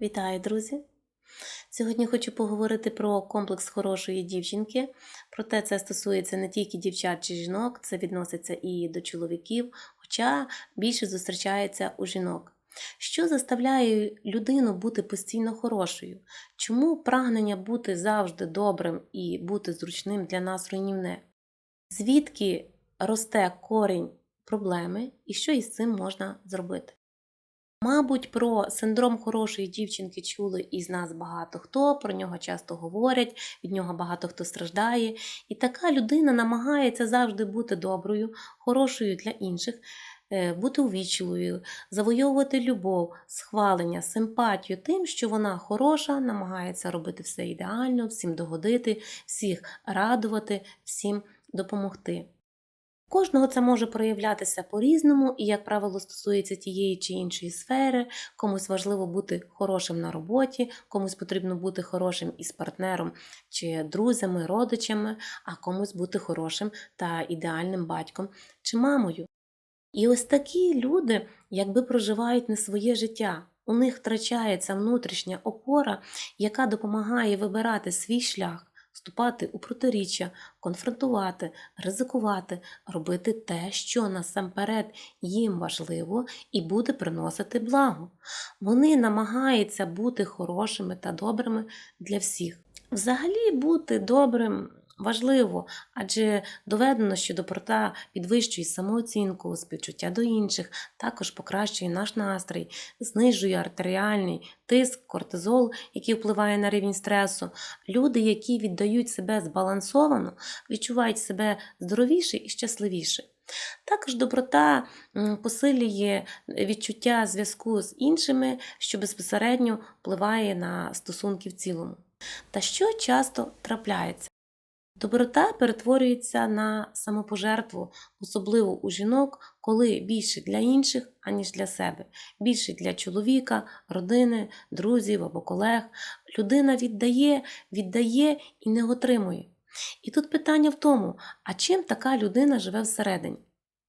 Вітаю, друзі! Сьогодні хочу поговорити про комплекс хорошої дівчинки. Проте це стосується не тільки дівчат чи жінок, це відноситься і до чоловіків, хоча більше зустрічається у жінок. Що заставляє людину бути постійно хорошою? Чому прагнення бути завжди добрим і бути зручним для нас руйнівне? Звідки росте корінь проблеми і що із цим можна зробити? Мабуть, про синдром хорошої дівчинки чули із нас багато хто, про нього часто говорять, від нього багато хто страждає. І така людина намагається завжди бути доброю, хорошою для інших, е, бути увічливою, завойовувати любов, схвалення, симпатію тим, що вона хороша, намагається робити все ідеально, всім догодити, всіх радувати, всім допомогти. Кожного це може проявлятися по-різному, і, як правило, стосується тієї чи іншої сфери. Комусь важливо бути хорошим на роботі, комусь потрібно бути хорошим із партнером чи друзями, родичами, а комусь бути хорошим та ідеальним батьком чи мамою. І ось такі люди якби проживають не своє життя. У них втрачається внутрішня опора, яка допомагає вибирати свій шлях вступати у протиріччя, конфронтувати, ризикувати, робити те, що насамперед їм важливо і буде приносити благо. Вони намагаються бути хорошими та добрими для всіх. Взагалі бути добрим. Важливо, адже доведено, що доброта підвищує самооцінку, співчуття до інших, також покращує наш настрій, знижує артеріальний тиск, кортизол, який впливає на рівень стресу. Люди, які віддають себе збалансовано, відчувають себе здоровіше і щасливіше. Також доброта посилює відчуття зв'язку з іншими, що безпосередньо впливає на стосунки в цілому. Та що часто трапляється? Доброта перетворюється на самопожертву, особливо у жінок, коли більше для інших, аніж для себе, більше для чоловіка, родини, друзів або колег. Людина віддає, віддає і не отримує. І тут питання в тому, а чим така людина живе всередині?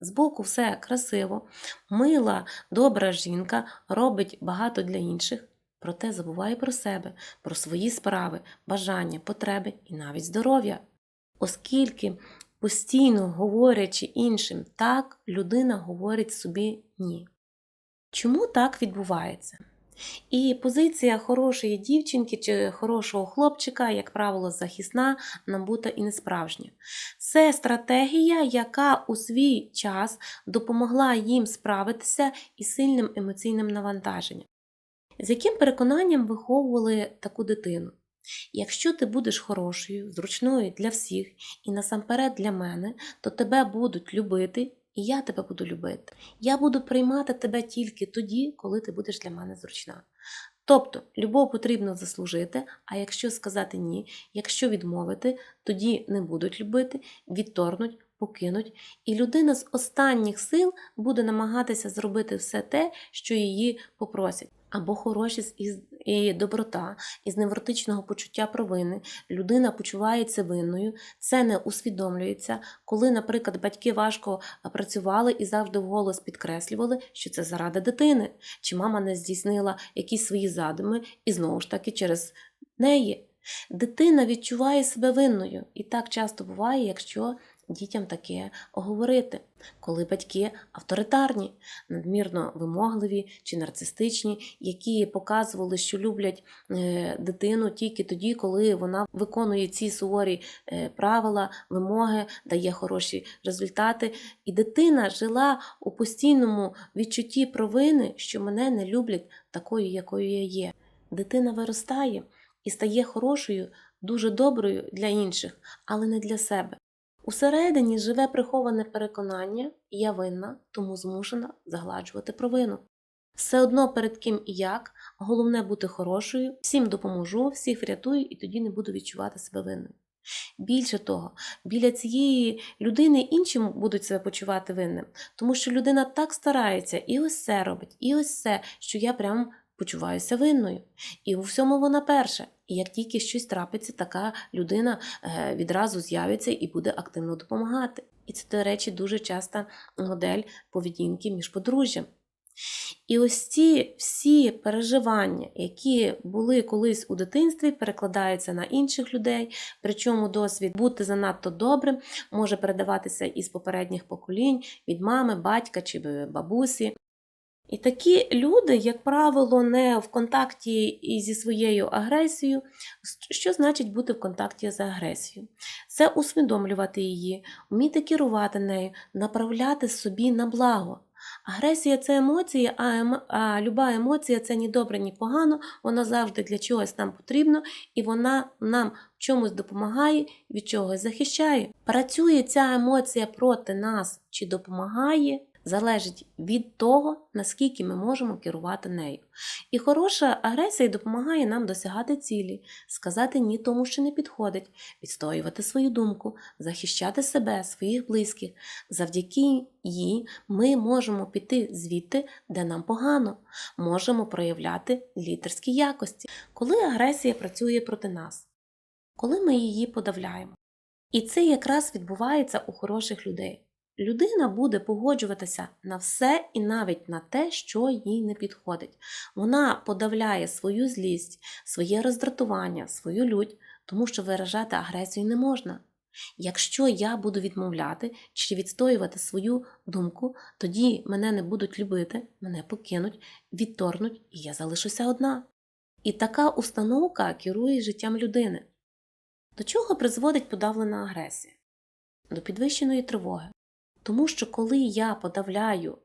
Збоку все красиво, мила, добра жінка робить багато для інших, проте забуває про себе, про свої справи, бажання, потреби і навіть здоров'я. Оскільки постійно говорячи іншим так, людина говорить собі ні. Чому так відбувається? І позиція хорошої дівчинки чи хорошого хлопчика, як правило, захисна, набута і несправжня. Це стратегія, яка у свій час допомогла їм справитися із сильним емоційним навантаженням. З яким переконанням виховували таку дитину? Якщо ти будеш хорошою, зручною для всіх і насамперед для мене, то тебе будуть любити, і я тебе буду любити. Я буду приймати тебе тільки тоді, коли ти будеш для мене зручна. Тобто, любов потрібно заслужити, а якщо сказати ні, якщо відмовити, тоді не будуть любити, відторгнуть, покинуть, і людина з останніх сил буде намагатися зробити все те, що її попросять або хорошість і доброта, із невротичного почуття провини, людина почувається винною, це не усвідомлюється, коли, наприклад, батьки важко працювали і завжди вголос підкреслювали, що це заради дитини, чи мама не здійснила якісь свої задуми, і знову ж таки через неї. Дитина відчуває себе винною, і так часто буває, якщо дітям таке оговорити, коли батьки авторитарні, надмірно вимогливі чи нарцистичні, які показували, що люблять е, дитину тільки тоді, коли вона виконує ці суворі е, правила, вимоги, дає хороші результати. І дитина жила у постійному відчутті провини, що мене не люблять такою, якою я є. Дитина виростає і стає хорошою, дуже доброю для інших, але не для себе. Усередині живе приховане переконання, я винна, тому змушена загладжувати провину. Все одно перед ким і як, головне бути хорошою, всім допоможу, всіх врятую і тоді не буду відчувати себе винною. Більше того, біля цієї людини інші будуть себе почувати винним, тому що людина так старається і ось це робить, і ось це, що я прям почуваюся винною. І у всьому вона перша. І як тільки щось трапиться, така людина е, відразу з'явиться і буде активно допомагати. І це, до речі, дуже часта модель поведінки між подружжям. І ось ці всі переживання, які були колись у дитинстві, перекладаються на інших людей. Причому досвід бути занадто добрим може передаватися із попередніх поколінь від мами, батька чи бабусі. І такі люди, як правило, не в контакті зі своєю агресією. Що значить бути в контакті з агресією? Це усвідомлювати її, вміти керувати нею, направляти собі на благо. Агресія це емоції, а, ем... а люба емоція це ні добре, ні погано, вона завжди для чогось нам потрібна, і вона нам в чомусь допомагає, від чогось захищає. Працює ця емоція проти нас чи допомагає, залежить від того, наскільки ми можемо керувати нею. І хороша агресія допомагає нам досягати цілі, сказати ні тому, що не підходить, відстоювати свою думку, захищати себе, своїх близьких. Завдяки їй ми можемо піти звідти, де нам погано, можемо проявляти лідерські якості, коли агресія працює проти нас, коли ми її подавляємо. І це якраз відбувається у хороших людей. Людина буде погоджуватися на все і навіть на те, що їй не підходить. Вона подавляє свою злість, своє роздратування, свою лють, тому що виражати агресію не можна. Якщо я буду відмовляти чи відстоювати свою думку, тоді мене не будуть любити, мене покинуть, відторгнуть, і я залишуся одна. І така установка керує життям людини. До чого призводить подавлена агресія? До підвищеної тривоги. Тому що коли я подавляю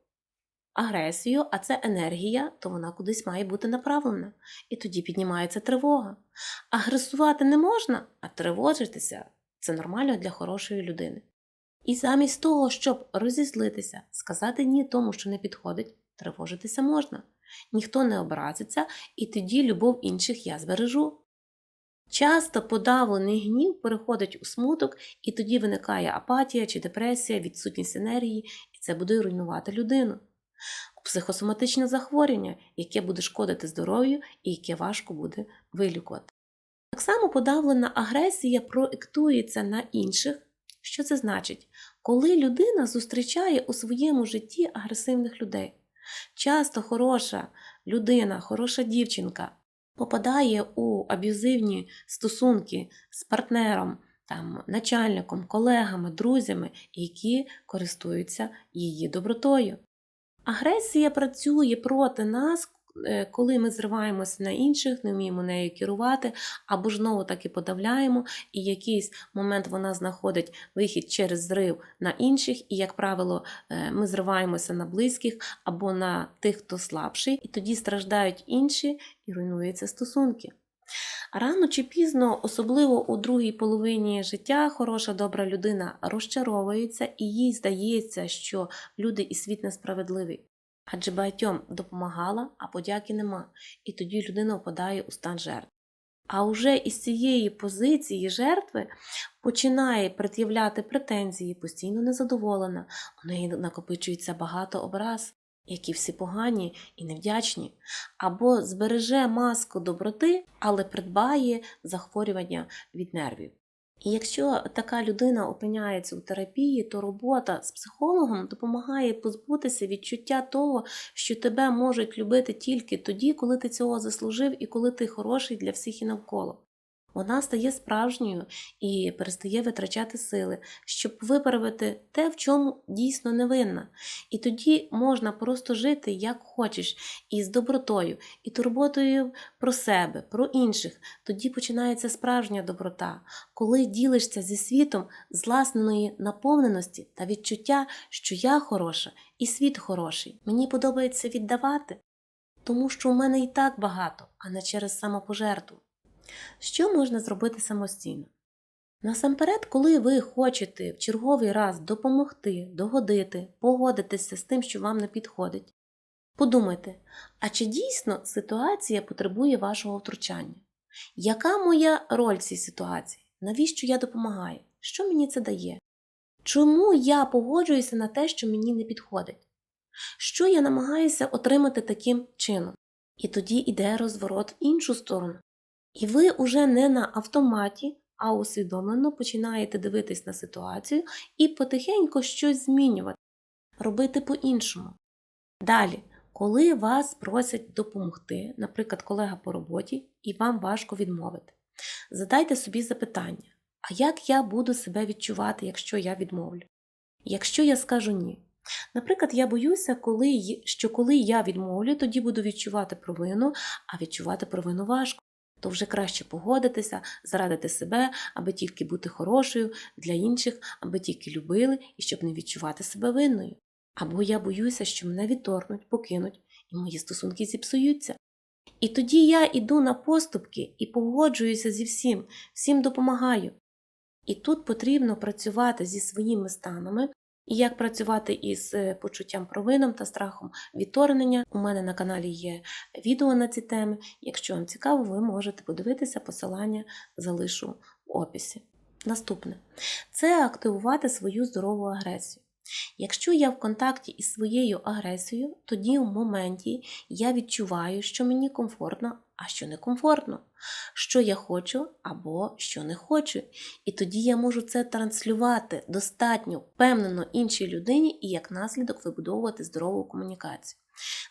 агресію, а це енергія, то вона кудись має бути направлена. І тоді піднімається тривога. Агресувати не можна, а тривожитися це нормально для хорошої людини. І замість того, щоб розізлитися, сказати ні тому, що не підходить, тривожитися можна. Ніхто не образиться, і тоді любов інших я збережу. Часто подавлений гнів переходить у смуток, і тоді виникає апатія чи депресія, відсутність енергії, і це буде руйнувати людину. Психосоматичне захворювання, яке буде шкодити здоров'ю і яке важко буде вилікувати. Так само подавлена агресія проєктується на інших. Що це значить? Коли людина зустрічає у своєму житті агресивних людей. Часто хороша людина, хороша дівчинка попадає у аб'юзивні стосунки з партнером, там, начальником, колегами, друзями, які користуються її добротою. Агресія працює проти нас, коли ми зриваємося на інших, не вміємо нею керувати, або ж знову таки подавляємо, і якийсь момент вона знаходить вихід через зрив на інших, і, як правило, е, ми зриваємося на близьких або на тих, хто слабший, і тоді страждають інші і руйнуються стосунки. Рано чи пізно, особливо у другій половині життя, хороша добра людина розчаровується і їй здається, що люди і світ несправедливий. Адже багатьом допомагала, а подяки нема, і тоді людина впадає у стан жертви. А уже із цієї позиції жертви починає пред'являти претензії, постійно незадоволена, у неї накопичується багато образ, які всі погані і невдячні, або збереже маску доброти, але придбає захворювання від нервів. І якщо така людина опиняється у терапії, то робота з психологом допомагає позбутися відчуття того, що тебе можуть любити тільки тоді, коли ти цього заслужив і коли ти хороший для всіх і навколо. Вона стає справжньою і перестає витрачати сили, щоб виправити те, в чому дійсно не винна. І тоді можна просто жити як хочеш, і з добротою, і турботою про себе, про інших. Тоді починається справжня доброта, коли ділишся зі світом з власної наповненості та відчуття, що я хороша і світ хороший. Мені подобається віддавати, тому що у мене і так багато, а не через самопожертву. Що можна зробити самостійно? Насамперед, коли ви хочете в черговий раз допомогти, догодити, погодитися з тим, що вам не підходить, подумайте, а чи дійсно ситуація потребує вашого втручання? Яка моя роль в цій ситуації? Навіщо я допомагаю? Що мені це дає? Чому я погоджуюся на те, що мені не підходить? Що я намагаюся отримати таким чином? І тоді йде розворот в іншу сторону. І ви уже не на автоматі, а усвідомлено починаєте дивитись на ситуацію і потихеньку щось змінювати, робити по-іншому. Далі, Коли вас просять допомогти, наприклад, колега по роботі, і вам важко відмовити, задайте собі запитання: а як я буду себе відчувати, якщо я відмовлю? Якщо я скажу ні. Наприклад, я боюся, коли, що коли я відмовлю, тоді буду відчувати провину, а відчувати провину важко. То вже краще погодитися, зарадити себе, аби тільки бути хорошою для інших, аби тільки любили і щоб не відчувати себе винною. Або я боюся, що мене відторгнуть, покинуть, і мої стосунки зіпсуються. І тоді я іду на поступки і погоджуюся зі всім, всім допомагаю. І тут потрібно працювати зі своїми станами, і як працювати із е, почуттям провином та страхом відторгнення. У мене на каналі є відео на ці теми. Якщо вам цікаво, ви можете подивитися посилання залишу в описі. Наступне це активувати свою здорову агресію. Якщо я в контакті із своєю агресією, тоді в моменті я відчуваю, що мені комфортно, а що некомфортно, що я хочу або що не хочу. І тоді я можу це транслювати достатньо впевнено іншій людині і як наслідок вибудовувати здорову комунікацію.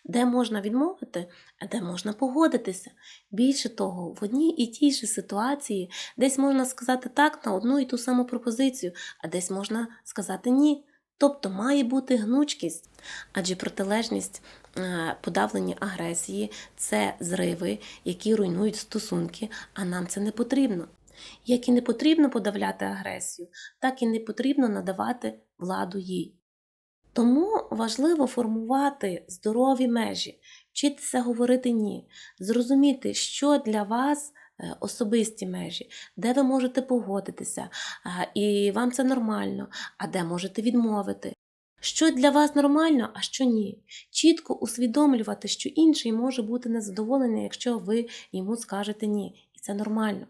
Де можна відмовити, а де можна погодитися. Більше того, в одній і тій же ситуації десь можна сказати так на одну і ту саму пропозицію, а десь можна сказати ні. Тобто має бути гнучкість, адже протилежність е, подавлення агресії це зриви, які руйнують стосунки, а нам це не потрібно. Як і не потрібно подавляти агресію, так і не потрібно надавати владу їй. Тому важливо формувати здорові межі, вчитися говорити ні, зрозуміти, що для вас особисті межі, де ви можете погодитися, і вам це нормально, а де можете відмовити. Що для вас нормально, а що ні. Чітко усвідомлювати, що інший може бути незадоволений, якщо ви йому скажете ні, і це нормально.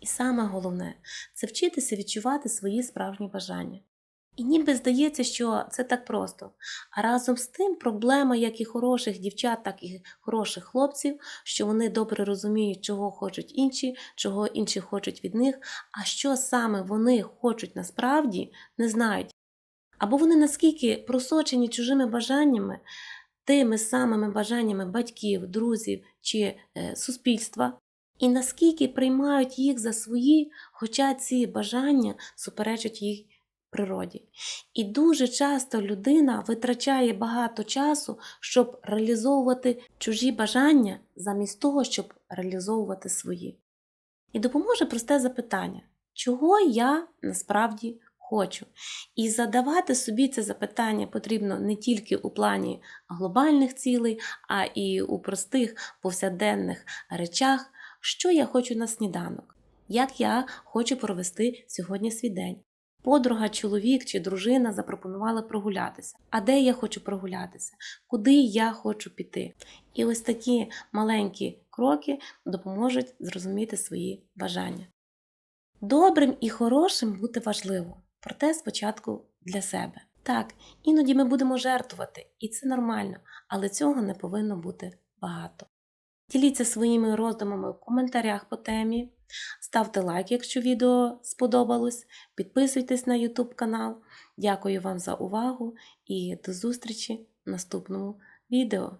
І саме головне це вчитися відчувати свої справжні бажання. І ніби здається, що це так просто. А разом з тим проблема як і хороших дівчат, так і хороших хлопців, що вони добре розуміють, чого хочуть інші, чого інші хочуть від них, а що саме вони хочуть насправді, не знають. Або вони наскільки просочені чужими бажаннями, тими самими бажаннями батьків, друзів чи е, суспільства, і наскільки приймають їх за свої, хоча ці бажання суперечать їх природі. І дуже часто людина витрачає багато часу, щоб реалізовувати чужі бажання, замість того, щоб реалізовувати свої. І допоможе просте запитання, чого я насправді хочу. І задавати собі це запитання потрібно не тільки у плані глобальних цілей, а і у простих повсякденних речах, що я хочу на сніданок, як я хочу провести сьогодні свій день. Подруга, чоловік чи дружина запропонували прогулятися. А де я хочу прогулятися? Куди я хочу піти? І ось такі маленькі кроки допоможуть зрозуміти свої бажання. Добрим і хорошим бути важливо, проте спочатку для себе. Так, іноді ми будемо жертвувати, і це нормально, але цього не повинно бути багато. Діліться своїми роздумами в коментарях по темі. Ставте лайк, якщо відео сподобалось. Підписуйтесь на YouTube канал. Дякую вам за увагу і до зустрічі в наступному відео.